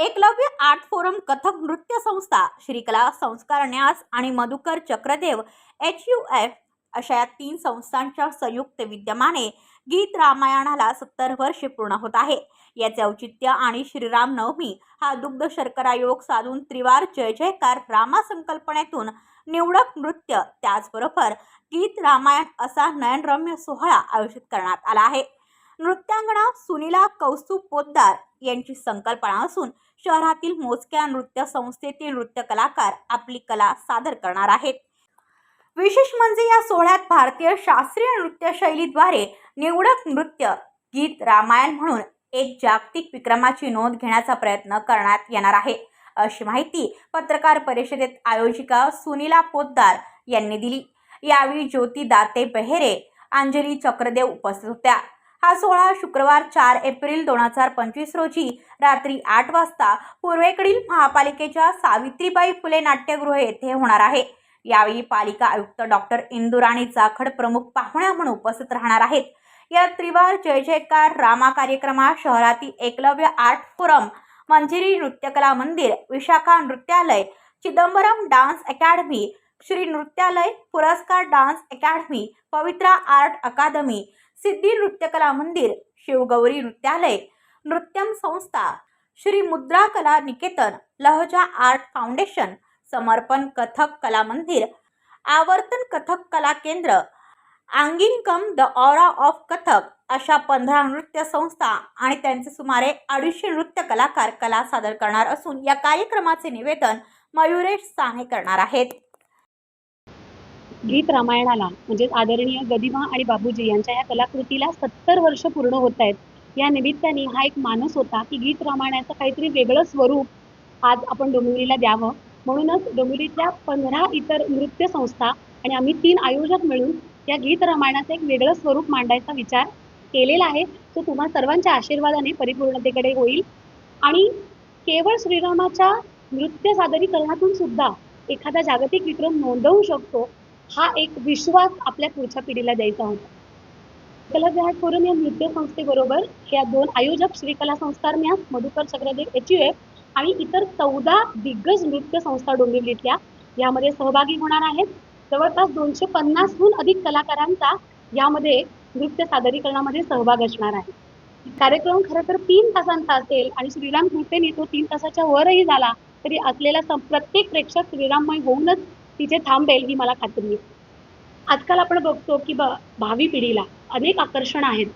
Eklavya art forum Kathak नृत्य संस्था श्रीकला संस्कार न्यास आणि Madhukar Chakradev H U F अशा या तीन संस्थांच्या संयुक्त विद्यमाने गीत रामायणाला सत्तर वर्षे पूर्ण होत आहे. याचे औचित्य आणि श्रीराम नवमी हा दुग्ध शर्करा योग साधून त्रिवार जय जयकार रामा संकल्पनेतून निवडक नृत्य त्याचबरोबर गीत रामायण असा नयनरम्य सोहळा आयोजित करण्यात आला आहे. नृत्यांगणा सुनीला कौस्तुभ पोद्दार यांची संकल्पना असून शहरातील मोजक्या नृत्य संस्थेतील नृत्य कलाकार आपली कला सादर करणार आहेत. विशेष म्हणजे या सोहळ्यात भारतीय शास्त्रीय नृत्य शैलीद्वारे निवडक नृत्य गीत रामायण म्हणून एक जागतिक विक्रमाची नोंद घेण्याचा प्रयत्न करण्यात येणार आहे. अशी माहिती पत्रकार परिषदेत आयोजिका सुनीला पोद्दार यांनी दिली. यावेळी ज्योती दाते बेहेरे अंजली चक्रदेव उपस्थित होत्या. हा सोहळा शुक्रवार चार एप्रिल दोन हजार पंचवीस रोजी रात्री आठ वाजता पूर्वेकडील महापालिकेच्या सावित्रीबाई फुले नाट्यगृह येथे होणार आहे. यावेळी पालिका आयुक्त डॉक्टर इंदुराणी जाखड प्रमुख पाहुण्या म्हणून उपस्थित राहणार आहेत. या त्रिवार जय जयकार रामा कार्यक्रमात शहरातील Eklavya art forum Manjiri Nrityakala Mandir Vishakha Nrityalaya Chidambaram dance academy Shri Nrityalaya Puraskar dance academy Pavitra art academy Siddhi Nrityakala Mandir Shivgauri नृत्यालय नृत्यम संस्था श्री मुद्रा कला निकेतन लहजा आर्ट फाउंडेशन समर्पण कथक कला मंदिर Aavartan Kathak Kala Kendra Aangin come the aura of Kathak अशा पंधरा नृत्य संस्था आणि त्यांचे सुमारे अडीचशे नृत्य कलाकार कला सादर करणार असून या कार्यक्रमाचे निवेदन मयुरेश साने करणार आहेत. गीत रामायणाला म्हणजेच आदरणीय गदिमा आणि बाबूजी यांच्या या कलाकृतीला सत्तर वर्ष पूर्ण होत आहेत. या निमित्ताने हा एक मानस होता की गीत रामायणाचं काहीतरी वेगळं स्वरूप आज आपण डोंबिवलीला द्यावं. म्हणूनच डोंबिवलीतल्या पंधरा इतर नृत्य संस्था आणि आम्ही तीन आयोजक मिळून या गीत रामायणाचं एक वेगळं स्वरूप मांडायचा विचार केलेला आहे. तो तुम्हा सर्वांच्या आशीर्वादाने परिपूर्णतेकडे होईल. आणि केवळ श्रीरामाच्या नृत्य सादरीकरणातून सुद्धा एखादा जागतिक विक्रम नोंदवू शकतो. हा एक विश्वास आपल्या पुढच्या पिढीला द्यायचा होता. कला विहार फोरम या नृत्य संस्थेबरोबर या दोन आयोजक Shrikala Sanskar Nyas Madhukar Chakradev H U F आणि इतर चौदा दिग्गज नृत्य संस्था डोंबिवलीतल्या यामध्ये सहभागी होणार आहेत. जवळपास दोनशे पन्नासहून अधिक कलाकारांचा यामध्ये नृत्य सादरीकरणामध्ये सहभाग असणार आहे. कार्यक्रम खरं तर तीन तासांचा असेल आणि श्रीराम कृपेने तो तीन तासाच्या वरही झाला तरी असलेला प्रत्येक प्रेक्षक श्रीराममय होऊनच तिथे थांबेल ही मला खात्री आहे. आजकाल आपण बघतो की ब भावी पिढीला अनेक आकर्षण आहेत.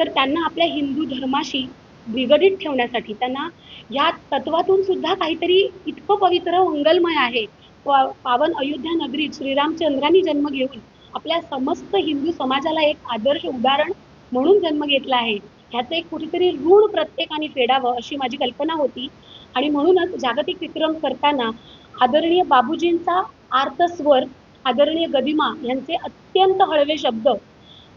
तर त्यांना आपल्या हिंदू धर्माशी निगडीत ठेवण्यासाठी त्यांना या तत्वातून सुद्धा काहीतरी इतकं पवित्र मंगलमय आहे. पावन अयोध्या नगरीत श्रीरामचंद्रांनी जन्म घेऊन आपल्या समस्त हिंदू समाजाला एक आदर्श उदाहरण म्हणून जन्म घेतला आहे. ह्याचं एक कुठेतरी ऋण प्रत्येकाने फेडावं अशी माझी कल्पना होती. आणि म्हणूनच जागतिक विक्रम करताना आदरणीय बाबूजींचा आर्तस्वर आदरणीय गदिमा यांचे अत्यंत हळवे शब्द.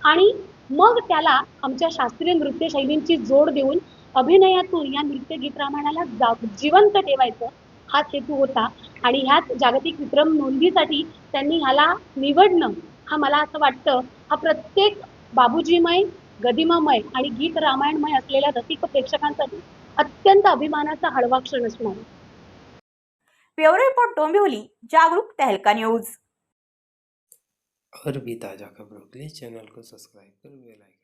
आणि मग त्याला आमच्या शास्त्रीय नृत्य शैलींची जोड देऊन अभिनयातून या नृत्य गीत रामायणाला जा जिवंत ठेवायचं हाच हेतू होता. आणि ह्याच जागतिक विक्रम नोंदीसाठी त्यांनी ह्याला निवडणं हा मला असं वाटतं हा प्रत्येक बाबूजीमय गदिमामय आणि गीत रामायणमय असलेल्या रसिक प्रेक्षकांसाठी अत्यंत अभिमानाचा हळवा क्षण असणार. ब्यूरो रिपोर्ट डोंबिवली जागरूक तहलका न्यूज। और भी ताज़ा खबरों के लिए चैनल को सब्सक्राइब कर बेल आइकन